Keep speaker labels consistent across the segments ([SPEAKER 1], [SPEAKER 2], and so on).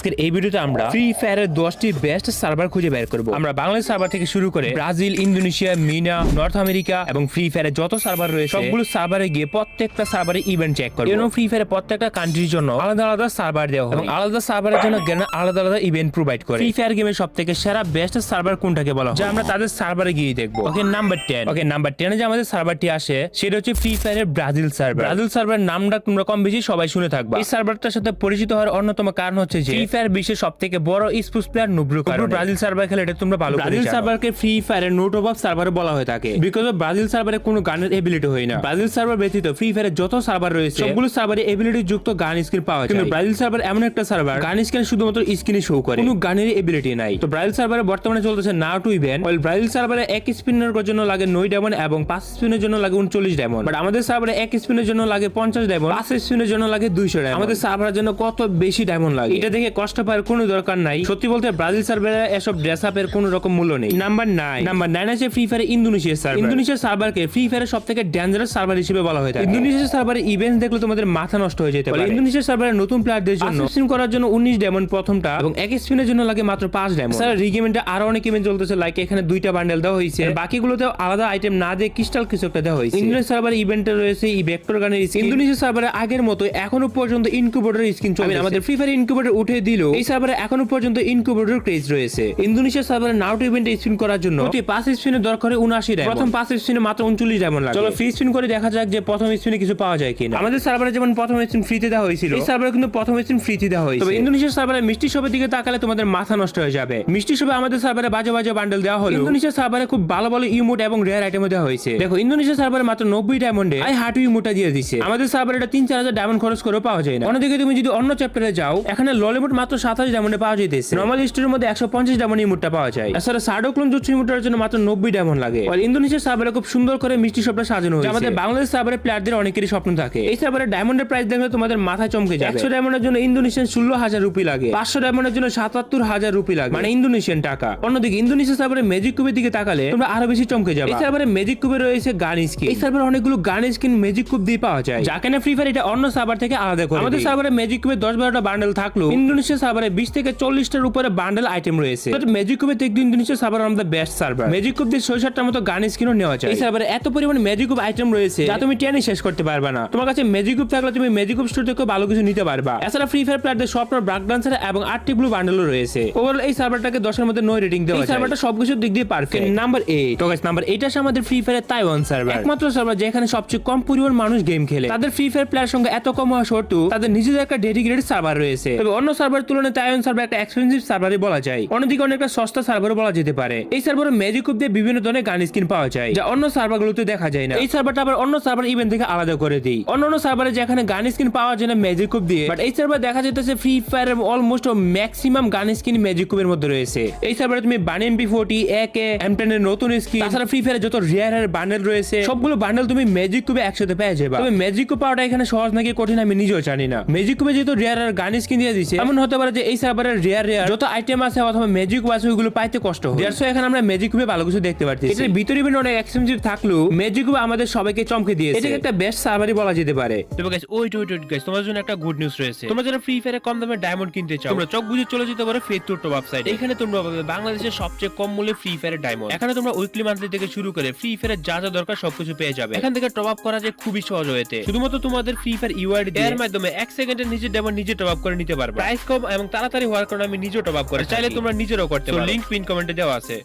[SPEAKER 1] আজকের এই ভিডিওতে আমরা ফ্রি ফায়ারের দশটি বেস্ট সার্ভার খুঁজে বের করব। আমরা বাংলাদেশ সার্ভার থেকে শুরু করে Brazil Indonesia MENA North America এবং ফ্রি ফায়ারের যত সার্ভার রয়েছে সবগুলো সার্ভারে গিয়ে প্রত্যেকটা সার্ভারে ইভেন্ট চেক করব। এবং ফ্রি ফায়ারের প্রত্যেকটা কান্ট্রির জন্য আলাদা আলাদা সার্ভার দেওয়া এবং আলাদা সার্ভারের জন্য আলাদা আলাদা ইভেন্ট প্রোভাইড করে। ফ্রি ফায়ার গেমের সব থেকে সেরা বেস্ট সার্ভার কোনটাকে বলা হয়? যা আমরা তাদের সার্ভারে গিয়ে দেখব। Okay number ten okay number টেনে যে আমাদের সার্ভারটি আসে সেটা হচ্ছে ফ্রি ফায়ারের ব্রাজিল সার্ভার ব্রাজিল সার্ভার নামটা তোমরা কম বেশি সবাই শুনে থাকবা। এই সার্ভারটার সাথে পরিচিত হওয়ার অন্যতম কারণ হচ্ছে যে ফ্রি ফায়ার বিশ্বের সব থেকে বড় স্পোর্টস প্লেয়ার নুব্রু কারণ। ব্রাজিল সার্ভার খেলে এটা তোমরা ভালো ব্রাজিল সার্ভারকে ফ্রি ফায়ারের নোট অফ সার্ভার বলা হয়ে থাকে। বিকজ অফ ব্রাজিল সার্ভারে কোনো গানের এবিলিটি হয় না। ব্রাজিল সার্ভার ব্যতীত ফ্রি ফায়ারের যত সার্ভার রয়েছে সবগুলো সার্ভারে এবিলিটি যুক্ত গান স্কিন পাওয়া যায়। কিন্তু ব্রাজিল সার্ভার এমন একটা সার্ভার গান স্কিন শুধুমাত্র স্ক্রিনে শো করে। কোনো গানের এবিলিটি নাই। তো ব্রাজিল সার্ভারে বর্তমানে চলতেছে নাও টু ইভেন্ট ব্রাজিল সার্ভারে এক স্পিনের জন্য লাগে নয় ডায়মন্ড এবং পাঁচ স্পিনের জন্য লাগে উনচল্লিশ ডায়মন্ড বাট আমাদের সার্ভারে এক স্পিনের জন্য লাগে পঞ্চাশ ডায়মন্ড পাঁচ স্পিনের জন্য লাগে দুইশো ডায়মন্ড আমাদের সার্ভারের জন্য কত বেশি ডায়মন্ড লাগে? এটা দেখে কষ্ট পাওয়ার কোনো দরকার নাই। সত্যি বলতে ব্রাজিল সার্ভারে এসব ড্রেস আপের কোনো রকম মূল্য নেই। নাম্বার নাইন নাম্বার নাইন আছে free fire Indonesia server Indonesia সার্ভারকে free ফায়ারের সব থেকে ডেঞ্জারাস সার্ভার হিসেবে বলা হয়ে থাকে। ইন্দোনেশিয়া সার্ভারে ইভেন্ট দেখলে তোমাদের মাথা নষ্ট হয়ে যেতে পারে। ইন্দোনেশিয়া সার্ভারের নতুন প্লেয়ারদের জন্য স্পিন করার জন্য উনিশ ডায়মন্ড প্রথমটা এবং এক স্পিনের জন্য লাগে মাত্র পাঁচ ডায়মন্ড স্যার রিগেমেন্টে আরও অনেক ইভেন্ট চলতেছে লাইক এখানে দুইটা বান্ডেল দেওয়া হয়েছে। বাকিগুলোতে আলাদা আইটেম না দিয়ে ক্রিস্টাল কিছু একটা দেওয়া হয়েছে। ইন্দোনেশিয়া সার্ভারে ইভেন্টে রয়েছে এই ভেক্টর গানের স্কিন ইন্দোনেশিয়া সার্ভারে আগের মতো এখনও পর্যন্ত ইনকিউবেটর স্কিন চলে আমাদের ফ্রি ফায়ার ইনকিউবেটর উঠে দিল এই সার্ভারে এখনও পর্যন্ত ইনকিউবেটর ক্রেজ রয়েছে। ইন্দোনেশিয়া সার্ভারে নাউট ইভেন্টে স্পিন করার জন্য প্রতি পাঁচ স্পিনের দরকার উনআশি ডায়মন্ড প্রথম পাঁচ স্পিনে মাত্র উনচল্লিশ ডায়মন্ড লাগে চলো ফ্রি স্পিন করে দেখা যাক যে প্রথম স্পিনে কিছু পাওয়া যায় কিনা। আমাদের সার্ভারে যেমন প্রথম স্পিন ফ্রিতে দেওয়া হয়েছিল এই সার্ভারে কিন্তু প্রথম স্পিন ফ্রিতে দেওয়া হয়েছে। তবে ইন্দোনেশিয়া সার্ভারে মিষ্টি শপের দিকে তাকালে তোমাদের মাথা নষ্ট হয়ে যাবে। মিষ্টি শপে আমাদের সার্ভারে বাজে বাজে বান্ডেল দেওয়া হলো। ইন্দোনেশিয়া সার্ভারে খুব ভালো ভালো ইমোট এবং রেয়ার আইটেম দেওয়া হয়েছে। দেখো ইন্দোনেশিয়া সার্ভারে মাত্র নব্বই ডায়মন্ডে আই হাটু ইমোটা দিয়ে দিছে। আমাদের সার্ভারে এটা তিন চার হাজার ডায়মন্ড খরচ করে পাওয়া যায় না। অন্যদিকে তুমি যদি অন্য চ্যাপ্টারে যাও এখানে ললিমুট মাত্র সাতাশ ডায়মন্ডে পাওয়া যাইতেছে। নর্মাল স্টোরের মধ্যে একশো পঞ্চাশ ডায়মন্ড ইমোটটা পাওয়া যায়। এছাড়া সার্ডোক্লোন জুৎসু ইমোটার জন্য মাত্র নব্বই ডায়মন্ড লাগে। আর ইন্দোনেশিয়া সার্ভারে খুব সুন্দর করে মিষ্টি শপটা সাজানো হয়েছে। আমাদের বাংলাদেশ সার্ভারে প্লেয়ারদের অনেকেরই স্বপ্ন থাকে। এই সার্ভারে ডায়মন্ডের প্রাইস দেখলে তোমাদের মাথা চমকে যাবে। একশো ডায়মন্ডের জন্য ইন্দোনেশিয়ান ষোলো হাজার রুপি লাগে। পাঁচশো ডায়মন্ডের জন্য সাতাত্তর হাজার রুপি লাগে। মানে ইন্দোনেশিয়ান টাকা। অন্যদিকে ইন্দোনেশিয়া সার্ভারে ম্যাজিক কুবের দিকে তাকালে তোমরা আরও বেশি চমকে যাবে। এই সার্ভারে ম্যাজিক কুবে রয়েছে গান স্কিন এই সার্ভারে অনেকগুলো গান স্কিন ম্যাজিক কুব দিয়ে পাওয়া যায়। যা কেন ফ্রি ফায়ার এটা অন্য সার্ভার থেকে আলাদা করে আমাদের সার্ভারে ম্যাজিক কুবে দশ বারোটা বান্ডেল থাকল। ইন্দোনেশিয়া সার্ভারে বিশ থেকে চল্লিশটার উপরে বান্ডেল আইটেম রয়েছে। ম্যাজিক কুবে দেখতে ইন্দোনেশিয়া সার্ভার আমাদের বেস্ট সার্ভার ম্যাজিক দিয়ে ছয় সাতটার মতো গান স্কিনও নেওয়া যায়। এই সার্ভারে এত পরিমাণ ম্যাজিক আইটেম রয়েছে যা তুমি টেনে শেষ করতে পারবে না। তোমার কাছে ম্যাজিক থাকলে তুমি ম্যাজিক স্টোর থেকে ভালো কিছু নিতে পারবা। এছাড়া ফ্রি ফায়ার প্লেয়ারদের স্বপ্ন ব্রাক ডান্সার এবং আটটি ব্লু বান্ডেলও রয়েছে। ওভারঅল এই সার্ভারটাকে দশের মধ্যে নয় রেটিং দেওয়া সার্ভারটা সবকিছুর দিক দিয়ে পারফেক্ট নাম্বার এইট তো গাইস নাম্বার আসে আমাদের ফ্রি ফায়ারের তাইওয়ান সার্ভার একমাত্র সার্ভার যেখানে সবচেয়ে কম পরিমাণ মানুষ গেম খেলে। তাদের ফ্রি ফায়ার প্লেয়ার সঙ্গে এত কম হওয়া সত্ত্বেও তাদের নিজেদের একটা ডেডিকেটেড সার্ভার রয়েছে। তবে অন্য সার্ভার তুলনায় তাইওয়ান সার্ভার একটা এক্সপেন্সিভ সার্ভারই বলা যায়। অন্যদিকে অনেকটা সস্তা সার্ভারও বলা যেতে পারে। এই সার্ভারে ম্যাজিক কুপ দিয়ে বিভিন্ন ধরনের গান স্কিন পাওয়া যায়, যা অন্য সার্ভারগুলোতে দেখা যায় না। এই সার্ভারটা আবার অন্য সার্ভার ইভেন্ট থেকে আলাদা করে দিই অন্য অন্য সার্ভারে যেখানে গান স্কিন পাওয়া যায় না ম্যাজিক কুপ দিয়ে বাট এই সার্ভার দেখা যেতেছে free fire almost maximum gun skin magic কুপের মধ্যে রয়েছে। এই সার্ভারে তুমি বান এমপি ফোর্টি এক এম টেন এর নতুন স্কিন তাছাড়া ফ্রি ফায়ারে যত রিয়ার এর বান্ডেল রয়েছে, সবগুলো বান্ডেল তুমি ম্যাজিক কুপে একসাথে পেয়ে যাবে। তবে ম্যাজিক কুপ পাওয়াটা এখানে সহজ নাকি কঠিন আমি নিজেও জানি না। ম্যাজিক কুপে যেহেতু রিয়ার আর গান স্কিন দিয়ে দিছে, এমন হতে পারে যে এই সার্ভারের রিয়ার রিয়ার যত আইটেম আছে অথবা ম্যাজিক আছে ওইগুলো পাইতে কষ্ট হয়। দেড়শো এখানে আমরা ম্যাজিক কুপে ভালো কিছু দেখতে পাচ্ছি এটার ভিতরে বিভিন্ন অনেক এক্সপেন্সিভ থাকলেও ম্যাজিক কুপে আমাদের সবাইকে চমকে দিয়েছে। এটাকে একটা বেস্ট সার্ভারই বলা যেতে পারে। তবে guys wait wait wait guys তোমাদের জন্য একটা গুড নিউজ রয়েছে। তোমরা যারা ফ্রি ফায়ারে কম দামে ডায়মন্ড কিনতে চাও তোমরা চোখ বুঝে চলে যেতে পারো ফেথ টু ওয়েবসাইট এখানে তোমরা পাবে বাংলাদেশের সবচেয়ে কম মূল্যে ফ্রি ফায়ারের ডায়মন্ড এখানে তোমরা উইকলি মান্থলি থেকে শুরু করে ফ্রি ফায়ারের যা যা দরকার সবকিছু পেয়ে যাবে। এখান থেকে টপ আপ করা যায় খুবই সহজ হয়েছে শুধুমাত্র তোমাদের ফ্রি ফায়ার ইউআইডি এর মাধ্যমে এক সেকেন্ডের নিজের ডায়মন্ড নিজে টপ আপ করে নিতে পারবে। প্রাইস কম এবং তাড়াতাড়ি হওয়ার কারণে আমি নিজেও টপ আপ করে চাইলে তোমরা নিজেরও করতে পারো। লিংক পিন কমেন্টে দেওয়া আছে।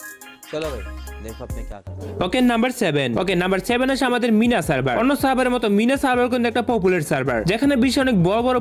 [SPEAKER 2] চলো ভাই।
[SPEAKER 1] Okay number seven okay number seven আছে আমাদের মিনা সার্ভার অন্য সার্ভারের মতো মিনা সার্ভার কিন্তু একটা পপুলার সার্ভার যেখানে অনেক বড় বড়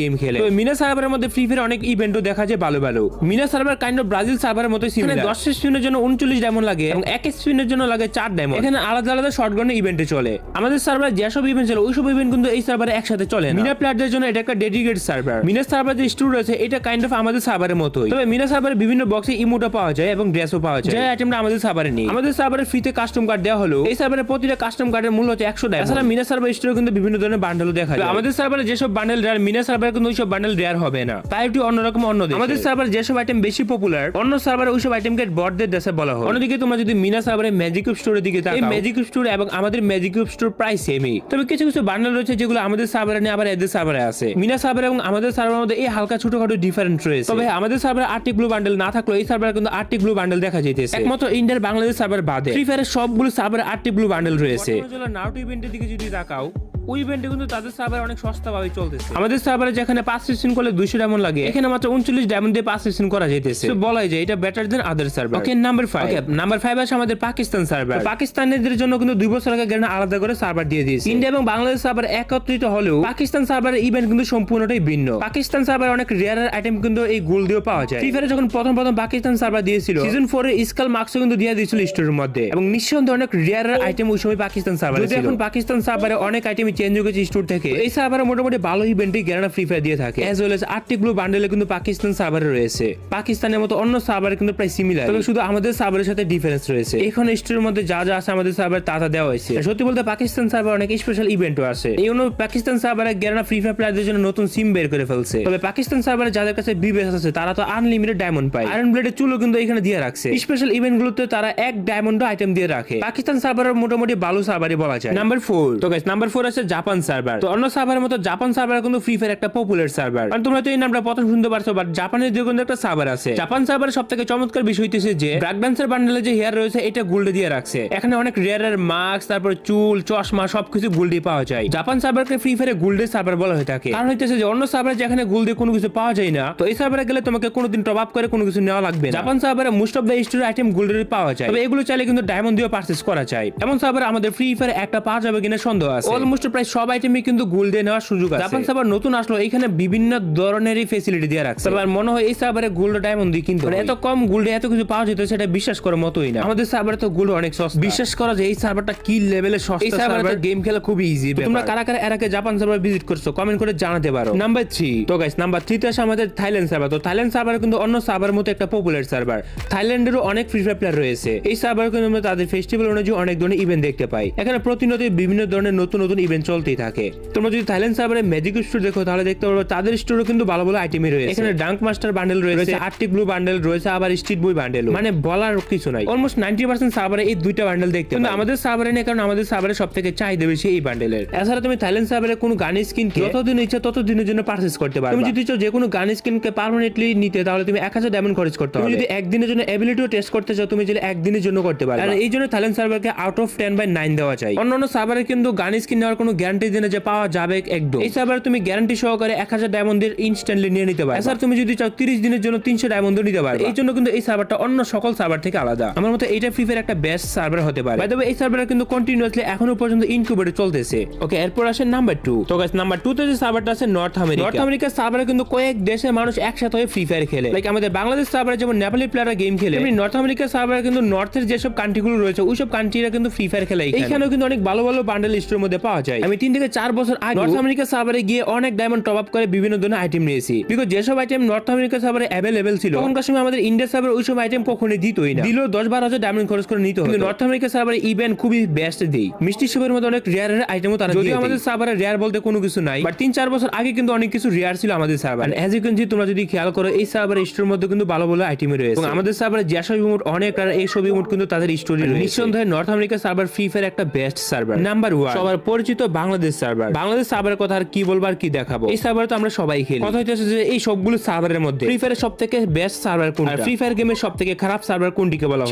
[SPEAKER 1] গেম খেলে। মিনা সার্ভারের মধ্যে ফ্রি ফায়ার অনেক ইভেন্টও দেখা যায় ভালো ভালো MENA server kind of Brazil সার্ভারের মতো দশ স্পিনের জন্য উনচল্লিশ ডায়মন্ড লাগে এবং এক স্পিনের জন্য লাগে চার ডায়মন্ড এখানে আলাদা আলাদা শর্টগানে ইভেন্টে চলে। আমাদের সার্ভার যেসব ইভেন্ট ছিল ওইসব ইভেন্ট কিন্তু এই সার্ভারে একসাথে চলে মিনা প্লেয়ারদের জন্য এটা একটা ডেডিকেট সার্ভার মিনা সার্ভার যে স্টোর রয়েছে, এটা কাইন্ড অফ আমাদের সার্ভারের মতোই। তবে মিনা সার্ভারে বিভিন্ন বক্সে ইমোটা পাওয়া যায় এবং ড্রেসও পাওয়া যায়। যে আইটেমটা আমাদের সার্ভারে নেই। আমাদের সার্ভারে ফ্রিতে কাস্টম কার্ড দেওয়া হলো। এই সার্ভারের প্রতিটা কাস্টম কার্ডের মূল্য হচ্ছে একশো টাকা এছাড়া মিনা সার্ভার স্টোরে কিন্তু বিভিন্ন ধরনের বান্ডেলও দেখা যায়। আমাদের সার্ভারে যেসব বান্ডেল রেয়ার মিনা সার্ভারে কিন্তু ওইসব বান্ডেল রেয়ার হবে না। তাই একটু অন্যরকম অন্য। আমাদের সার্ভার যেসব আইটেম বেশি পপুলার অন্য সার্ভারে ওইসব আইটেমকে বটদের দেশে বলা হয়। অন্যদিকে তোমরা যদি মিনা সার্ভারে ম্যাজিক স্টোরের দিকে তাকাও। এই ম্যাজিক স্টোর এবং আমাদের ম্যাজিক স্টোর প্রায় সেমই তবে কিছু কিছু বান্ডেল রয়েছে যেগুলো আমাদের সার্ভারে নেই আবার এদের সার্ভারে আছে। মিনা সার্ভার এবং আমাদের সার্ভারের মধ্যে এই হালকা ছোটখাটো ডিফারেন্ট রয়েছে। তবে আমাদের সার্ভারে আটটি গ্লু বান্ডেল না থাকলেও এই সার্ভারে কিন্তু আটটি ব্লু বান্ডেল দেখা যাইতেছে। একমাত্র ইন্ডিয়ার বাংলাদেশ সার্ভার বাদে। ফ্রি ফায়ারের সবগুলো সার্ভারে আটটি ব্লু বান্ডেল রয়েছে। নাউট ইভেন্টের দিকে যদি তাকাও ওই ইভেন্টে কিন্তু তাদের সার্ভার অনেক সস্তা ভাবে চলতেছে। আমাদের সার্ভারে যেখানে পাঁচ সেশন করলে দুইশো ডায়মন্ড লাগে এখানে মাত্র উনচল্লিশ ডায়মন্ড দিয়ে পাঁচ সেশন করা যেতেছে তো বলাই যায় এটা better than other server okay number five number five আছে আমাদের পাকিস্তান সার্ভার পাকিস্তানিদের জন্য কিন্তু দুই বছর আগে গ্যারান্টি আলাদা করে সার্ভার দিয়ে দিয়েছে। ইন্ডিয়া এবং বাংলাদেশ সার্ভার একত্রিত হলেও পাকিস্তান সার্ভারের ইভেন্ট কিন্তু সম্পূর্ণটাই ভিন্ন। পাকিস্তান সার্ভার অনেক রেয়ার আইটেম কিন্তু এই গোল দিয়েও পাওয়া যায়। ফ্রি ফায়ারে যখন প্রথম প্রথম পাকিস্তান সার্ভার দিয়েছিল সিজন ফোর এর স্কাল মার্কসও কিন্তু দিয়ে দিয়েছিল স্টোরের মধ্যে। এবং নিঃসন্দেহে অনেক রেয়ার আইটেম ওই সময় পাকিস্তান সার্ভার যদি এখন পাকিস্তান সার্ভারে অনেক আইটেম চেঞ্জ হয়ে গেছে স্টোর থেকে। এই সার্ভারে মোটামুটি ভালো ইভেন্টে গ্যারানা ফ্রি ফায়ার দিয়ে থাকে। এজ ওয়েল এস আটটি গ্লু বান্ডেলে কিন্তু পাকিস্তান সার্ভারে রয়েছে। পাকিস্তানের মতো অন্য সার্ভারে কিন্তু প্রায় সিমিলার তবে শুধু আমাদের সার্ভারের সাথে ডিফারেন্স রয়েছে। এখন স্টোরের মধ্যে যা যা আছে আমাদের সার্ভার তা তা দেওয়া হয়েছে। সত্যি বলতে পাকিস্তান সার্ভার অনেক স্পেশাল ইভেন্টও আছে। এই জন্য পাকিস্তান সার্ভারে গ্যারানা ফ্রি ফায়ার প্লেয়ারদের জন্য নতুন সিম বের করে ফেলছে। তবে পাকিস্তান সার্ভারে যাদের কাছে বিবেস আছে তারা তো আনলিমিটেড ডায়মন্ড পায়। আয়রন ব্লেডের চুলও কিন্তু এখানে দিয়ে রাখছে। স্পেশাল ইভেন্ট গুলোতে তারা এক ডায়মন্ড আইটেম দিয়ে রাখে। পাকিস্তান সার্ভারের মোটামুটি ভালো সার্ভারই বলা যায়। নাম্বার ফোর তো গাইস নাম্বার ফোর আছে জাপান সার্ভার। তো অন্য সার্ভারের মতো জাপান সার্ভার কিন্তু ফ্রি ফায়ার একটা পপুলার সার্ভার। কারণ তোমরা তো এই নামটা প্রথম শুনতে পারছ বাট জাপানের দিকে কিন্তু একটা সার্ভার আছে। জাপান সার্ভারের সব থেকে চমৎকার বিষয় হইতেছে যে ব্রাক ডান্সের বান্ডেলে যে হেয়ার রয়েছে, এটা গোল্ডে দিয়ে রাখছে। এখানে অনেক রেয়ারের মাস্ক তারপর চুল, চশমা, সবকিছু গোল্ডে পাওয়া যায়। জাপান সার্ভারকে ফ্রি ফায়ারে গোল্ডের সার্ভার বলা হয়ে থাকে। কারণ হইতেছে যে, অন্য সার্ভার যেখানে গোল্ডে কোনো কিছু পাওয়া যায় না, তো এই সার্ভারে গেলে তোমাকে কোনোদিন টপ আপ করে কোনো কিছু নেওয়া লাগবে জাপান সার্ভারে most of the store item গোল্ডের পাওয়া যায়। তবে এগুলো চাইলে কিন্তু ডায়মন্ড দিয়ে পারচেস করা যায়। এমন সার্ভার আমাদের ফ্রি ফায়ার একটা পাওয়া যাবে কিনা সন্দেহ আছে। অলমোস্ট প্রায় সব আইটেমই কিন্তু গোল্ড দিয়ে নেওয়ার সুযোগ আছে। জাপান সার্ভার নতুন আসলো এখানে বিভিন্ন ধরনেরই ফেসিলিটি দিয়ে রাখছে। এবার মনে হয় এই সার্ভারে গোল্ড ডায়মন্ড দিয়ে কিন্তু এত কম গোল্ডে এত কিছু পাওয়া যেত সেটা বিশ্বাস করার মতোই না। আমাদের সার্ভারে তো গোল্ড অনেক সস্তা। বিশ্বাস করা যায় এই সার্ভারটা কি লেভেলের সস্তা এই সার্ভারে গেম খেলা খুবই ইজি তোমরা কারা কারা এর আগে জাপান সার্ভার ভিজিট করছ? কমেন্ট করে জানাতে পারো। নাম্বার থ্রি তো গাইস নাম্বার থ্রিতে আসে আমাদের থাইল্যান্ড সার্ভার তো থাইল্যান্ড সার্ভার কিন্তু অন্য সার্ভার মতো একটা পপুলার সার্ভার থাইল্যান্ডেরও অনেক ফ্রি ফায়ার প্লেয়ার রয়েছে। এই সার্ভার কিন্তু আমরা তাদের ফেস্টিভ্যাল অনুযায়ী অনেক ধরনের ইভেন্ট দেখতে পাই। এখানে প্রতিনিয়ত বিভিন্ন ধরনের নতুন নতুন ইভেন্ট চলতেই থাকে। তোমরা যদি থাইল্যান্ড সার্ভারে ম্যাজিক স্টোর দেখো তাহলে দেখতে পারবে তাদের স্টোরও কিন্তু ভালো ভালো আইটেমই রয়েছে। এখানে ডাঙ্ক মাস্টার বান্ডেল রয়েছে। আর্টিক ব্লু বান্ডেল রয়েছে আবার স্ট্রিট বই বান্ডেল মানে বলার কিছু নাই। অলমোস্ট নাইনটি পার্সেন্ট সার্ভারে এই দুইটা বান্ডেল দেখতে কিন্তু আমাদের সার্ভারে নেই কারণ আমাদের সার্ভারে সব থেকে চাহিদা বেশি এই বান্ডেলের এছাড়া তুমি থাইল্যান্ড সার্ভারে কোনো গান স্কিন যতদিন ইচ্ছা ততদিনের জন্য পারচেস করতে পারবে। তুমি যদি চাও যে কোনো গান স্কিনকে পার্মানেন্টলি নিতে তাহলে তুমি এক হাজার ডায়মন্ড খরচ করতে হবে। তুমি যদি একদিনের জন্য এবিলিটিও টেস্ট করতে চাও তুমি যদি একদিনের জন্য করতে পারো আর এই জন্য Thailand সার্ভারকে out of ten by nine দেওয়া চাই অন্য অন্য সার্ভারে কিন্তু গান স্কিন নেওয়ার কোনো গ্যারান্টি দিনে যে পাওয়া যাবে একদম এই সার্ভারে তুমি গ্যারান্টি সহকারে এক হাজার ডায়মন্ডের ইনস্ট্যান্টলি নিয়ে নিতে পারবে। এছাড়া তুমি যদি চাও তিরিশ দিনের জন্য তিনশো ডায়মন্ড নিতে পারবে। এই জন্য কিন্তু এই সার্ভারটা অন্য সকল সার্ভার থেকে আলাদা। আমার মতে এইটা ফ্রি ফায়ার একটা বেস্ট সার্ভার হতে পারে। বাই এই সার্ভার কিন্তু কন্টিনিউয়াসলি এখনও পর্যন্ত ইনকিউবেটর চলতেছে। ওকে এরপর আসে নাম্বার টু তো গাইস নাম্বার টু তে যে সার্ভারটা আছে নর্থ আমেরিকা নর্থ আমেরিকার সার্ভারে কিন্তু কয়েক দেশের মানুষ একসাথে হয়ে ফ্রি ফায়ার খেলে। লাইক আমাদের বাংলাদেশ সার্ভারে যেমন নেপালি প্লেয়াররা গেম খেলে। এমনি নর্থ আমেরিকার সার্ভারে কিন্তু নর্থের যেসব কান্ট্রিগুলো রয়েছে ওইসব কান্ট্রিরা কিন্তু ফ্রি ফায়ার খেলে। এখানেও কিন্তু অনেক ভালো ভালো বান্ডেল স্টোর মধ্যে পাওয়া যায়। আমি তিন থেকে চার বছর আগে নর্থ আমেরিকা সার্ভারে গিয়ে অনেক ডায়মন্ড টপ আপ করে বিভিন্ন ধরনের আইটেম নিয়েছি। বিকজ যেসব আইটেম নর্থ আমেরিকা সার্ভারে অ্যাভেলেবেল ছিল তখনকার সময় আমাদের ইন্ডিয়া সার্ভার ওইসব আইটেম কখনোই দিতই না। দিলেও দশ বারো হাজার ডায়মন্ড খরচ করে নিতে কিন্তু নর্থ আমেরিকা সার্ভারে ইভেন্ট খুবই বেস্ট দিই। মিষ্টি মতো অনেক রেয়ার আইটেমও তারা যদিও আমাদের সার্ভারে রেয়ার বলতে কোনো কিছু নাই বাট তিন চার বছর আগে কিন্তু অনেক কিছু রেয়ার ছিল আমাদের সার্ভার অ্যাজ ইউ ক্যান তোমরা যদি খেয়াল করো এই সার্ভার স্টোর মধ্যে কিন্তু ভালো ভালো আইটেম রয়েছে। এবং আমাদের সার্ভারে যেসব ইমোট অনেক আর এই সব ইমোট কিন্তু তাদের স্টোরি নিঃসন্দেহে North America server free fire একটা বেস্ট সার্ভার নাম্বার ওয়ান সবার পরিচিত বাংলাদেশ সার্ভার বাংলাদেশ সার্ভারের কথা আর কি বলব আর কি দেখাবো? এই সার্ভার তো আমরা সবাই খেলি। কথা হচ্ছে যে এই সবগুলো সার্ভারের মধ্যে। ফ্রি ফায়ারের সব থেকে বেস্ট সার্ভার কোনটা? ফ্রি ফায়ার গেমের সব থেকে খারাপ সার্ভার কোনটিকে বলা হয়